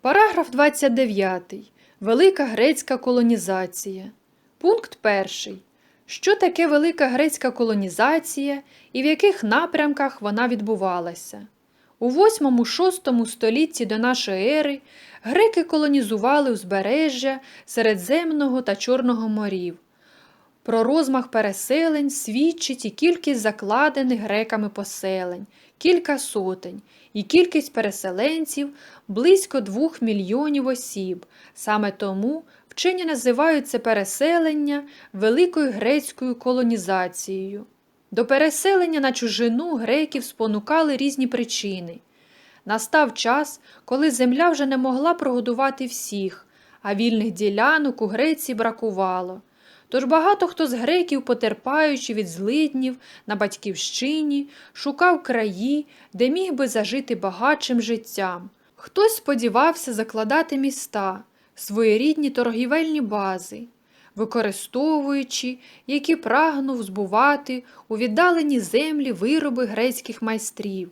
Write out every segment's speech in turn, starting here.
Параграф 29. Велика грецька колонізація. Пункт 1. Що таке велика грецька колонізація і в яких напрямках вона відбувалася? У 8-6 столітті до нашої ери греки колонізували узбережжя Середземного та Чорного морів. Про розмах переселень свідчить і кількість закладених греками поселень кілька сотень, і кількість переселенців близько двох мільйонів осіб. Саме тому вчені називають це переселення великою грецькою колонізацією. До переселення на чужину греків спонукали різні причини. Настав час, коли земля вже не могла прогодувати всіх, а вільних ділянок у Греції бракувало. Тож багато хто з греків, потерпаючи від злиднів на батьківщині, шукав краї, де міг би зажити багатшим життям. Хтось сподівався закладати міста, своєрідні торгівельні бази, використовуючи, які прагнув збувати у віддалені землі вироби грецьких майстрів.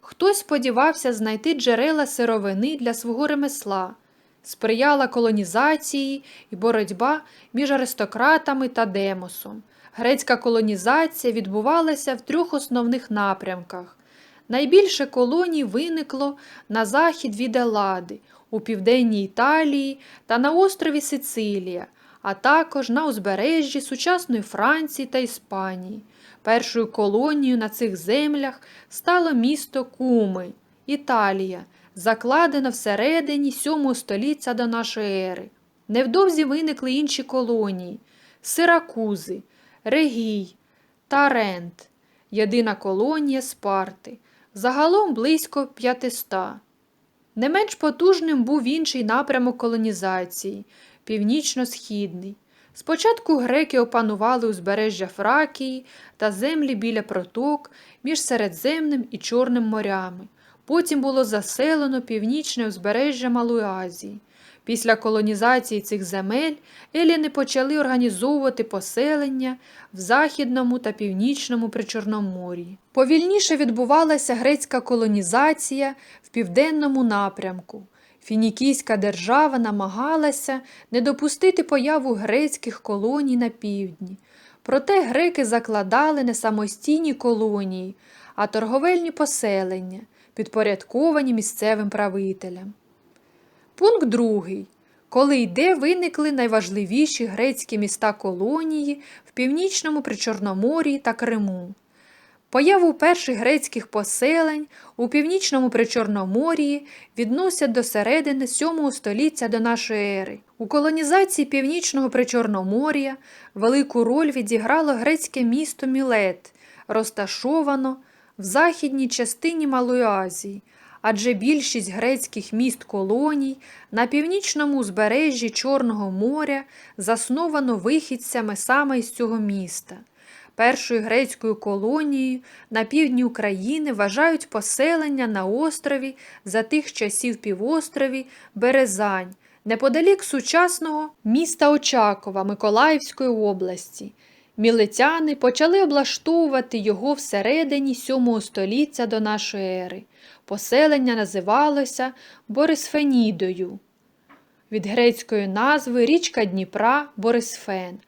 Хтось сподівався знайти джерела сировини для свого ремесла сприяла колонізації і боротьба між аристократами та демосом. Грецька колонізація відбувалася в трьох основних напрямках. Найбільше колоній виникло на захід від Елади, у південній Італії та на острові Сицилія, а також на узбережжі сучасної Франції та Іспанії. Першою колонією на цих землях стало місто Куми, Італія, закладена всередині сьомого століття до нашої ери. Невдовзі виникли інші колонії Сиракузи, Регій, Тарент, єдина колонія Спарти, загалом близько 500. Не менш потужним був інший напрямок колонізації північно-східний. Спочатку греки опанували узбережжя Фракії та землі біля проток між Середземним і Чорним морями. Потім було заселено північне узбережжя Малої Азії. Після колонізації цих земель еліни почали організовувати поселення в Західному та Північному Причорномор'ї. Повільніше відбувалася грецька колонізація в південному напрямку. Фінікійська держава намагалася не допустити появу грецьких колоній на півдні. Проте греки закладали не самостійні колонії, а торговельні поселення – підпорядковані місцевим правителям. Пункт другий. Коли й де виникли найважливіші грецькі міста колонії в північному Причорномор'ї та Криму. Появу перших грецьких поселень у північному Причорномор'ї відносять до середини 7 століття до нашої ери. У колонізації північного Причорномор'я велику роль відіграло грецьке місто Мілет, розташовано в західній частині Малої Азії, адже більшість грецьких міст колоній на північному узбережжі Чорного моря засновано вихідцями саме із цього міста. Першою грецькою колонією на півдні України вважають поселення на острові за тих часів півострові Березань, неподалік сучасного міста Очакова Миколаївської області. Мілетяни почали облаштовувати його всередині сьомого століття до нашої ери. Поселення називалося Борисфенідою. Від грецької назви річка Дніпра Борисфен.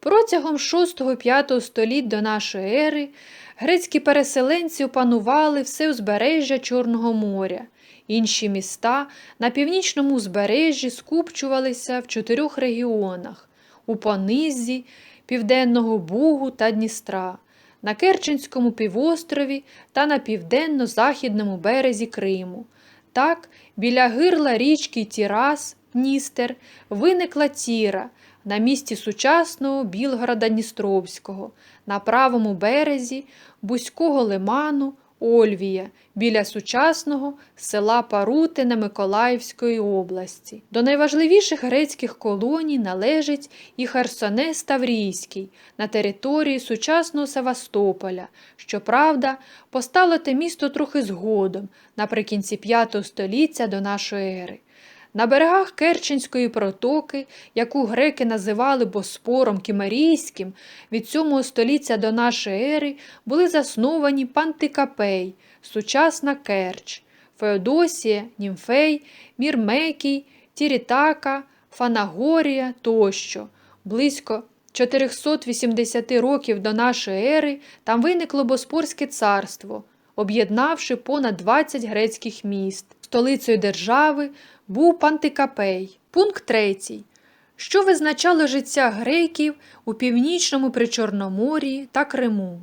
Протягом 6-5 століть до нашої ери грецькі переселенці опанували все узбережжя Чорного моря. Інші міста на північному узбережжі скупчувалися в чотирьох регіонах у Понизі, Південного Бугу та Дністра, на Керченському півострові та на південно-західному березі Криму. Так, біля гирла річки Тірас, Дністер, виникла Тіра на місці сучасного Білгорода Дністровського, на правому березі Бузького лиману Ольвія біля сучасного села Парутине Миколаївської області. До найважливіших грецьких колоній належить і Херсонес Таврійський на території сучасного Севастополя. Щоправда, постало те місто трохи згодом, наприкінці V століття до нашої ери. На берегах Керченської протоки, яку греки називали Боспором Кімерійським, від 7 століття до нашої ери були засновані Пантикапей, сучасна Керч. Феодосія, Німфей, Мірмекій, Тірітака, Фанагорія тощо. Близько 480 років до нашої ери там виникло Боспорське царство, об'єднавши понад 20 грецьких міст. Столицею держави був Пантикапей. Пункт третій. Що визначало життя греків у північному Причорномор'ї та Криму?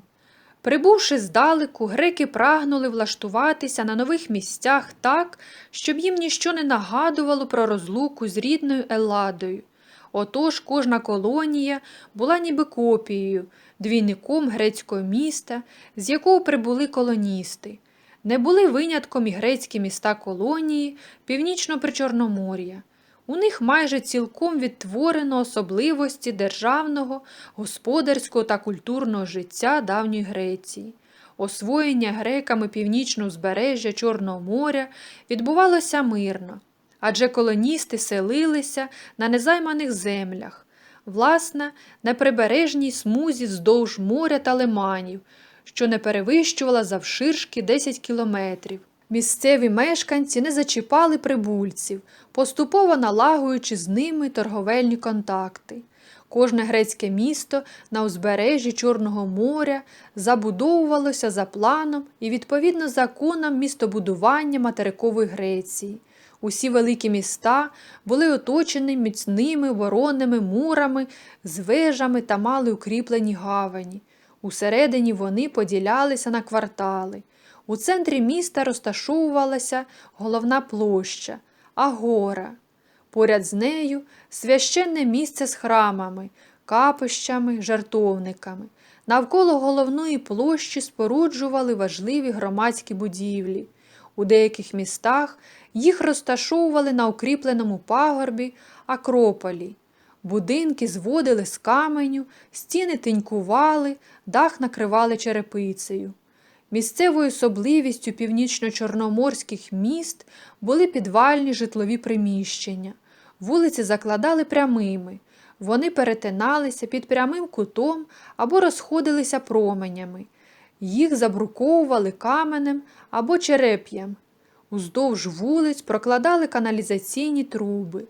Прибувши здалеку, греки прагнули влаштуватися на нових місцях так, щоб їм ніщо не нагадувало про розлуку з рідною Елладою. Отож кожна колонія була ніби копією, двійником грецького міста, з якого прибули колоністи. Не були винятком і грецькі міста колонії Північно-Причорномор'я. У них майже цілком відтворено особливості державного, господарського та культурного життя давньої Греції. Освоєння греками північного узбережжя Чорного моря відбувалося мирно, адже колоністи селилися на незайманих землях, власне, на прибережній смузі вздовж моря та лиманів, що не перевищувала завширшки 10 кілометрів. Місцеві мешканці не зачіпали прибульців, поступово налагуючи з ними торговельні контакти. Кожне грецьке місто на узбережжі Чорного моря забудовувалося за планом і відповідно законам містобудування материкової Греції. Усі великі міста були оточені міцними оборонними мурами, з вежами та мали укріплені гавані. Усередині вони поділялися на квартали. У центрі міста розташовувалася головна площа Агора. Поряд з нею священне місце з храмами, капищами, жартовниками. Навколо головної площі споруджували важливі громадські будівлі. У деяких містах їх розташовували на укріпленому пагорбі Акрополі. Будинки зводили з каменю, стіни тинькували, дах накривали черепицею. Місцевою особливістю північно-чорноморських міст були підвальні житлові приміщення. Вулиці закладали прямими, вони перетиналися під прямим кутом або розходилися променями. Їх забруковували каменем або череп'ям. Уздовж вулиць прокладали каналізаційні труби,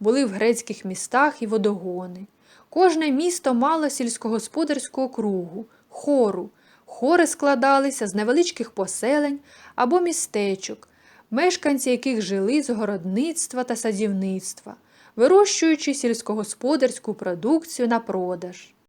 були в грецьких містах і водогони. Кожне місто мало сільськогосподарську округу, хору. Хори складалися з невеличких поселень або містечок, мешканці яких жили з городництва та садівництва, вирощуючи сільськогосподарську продукцію на продаж.